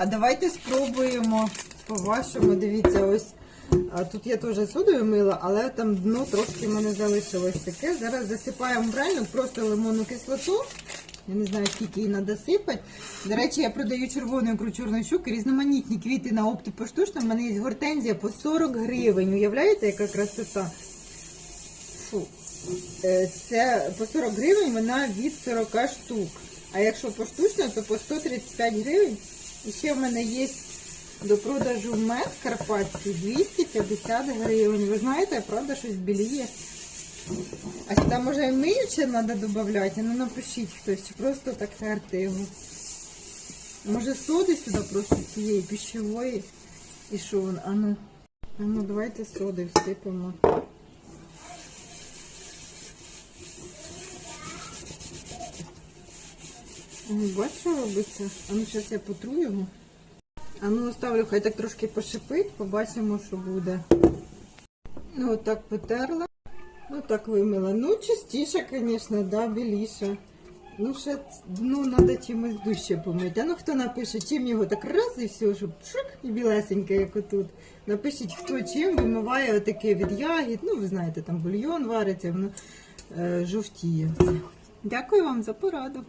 А давайте спробуємо по-вашому. Дивіться, ось а, тут я теж содою мила, але там дно трошки в мене залишилось таке. Зараз засипаємо правильно просто лимонну кислоту. Я не знаю, скільки її треба сипати. До речі, я продаю червону ікру чорної щуки, різноманітні квіти на опті поштучно. У мене є гортензія по 40 гривень. Уявляєте, яка красота? Фу. Е, Це по 40 гривень вона від 40 штук. А якщо поштучно, то по 135 гривень. І ще в мене є до продажу мед карпатський 250 гривень. Ви знаєте, правда, щось біліє. А сюди може і миюче треба додати? Ну напишіть хтось, чи просто так терти його. Може соди сюди просто цієї пищевої. І що вон? А ну, а ну давайте соди всипемо. Бачиш, що робиться? А ну зараз я потру його. А ну оставлю, хай так трошки пошипить, побачимо, що буде. Ну, отак потерла. Ну так вимила. Ну, чистіше, звісно, да, біліше. Ну, ще ну, треба чимось дужче помити. А ну хто напише, чим його так раз і все, щоб шик і білесеньке, як отут. Напишіть, хто чим вимиває отаке від ягід. Ну, ви знаєте, там бульйон вариться, воно е, жовтіє. Дякую вам за пораду.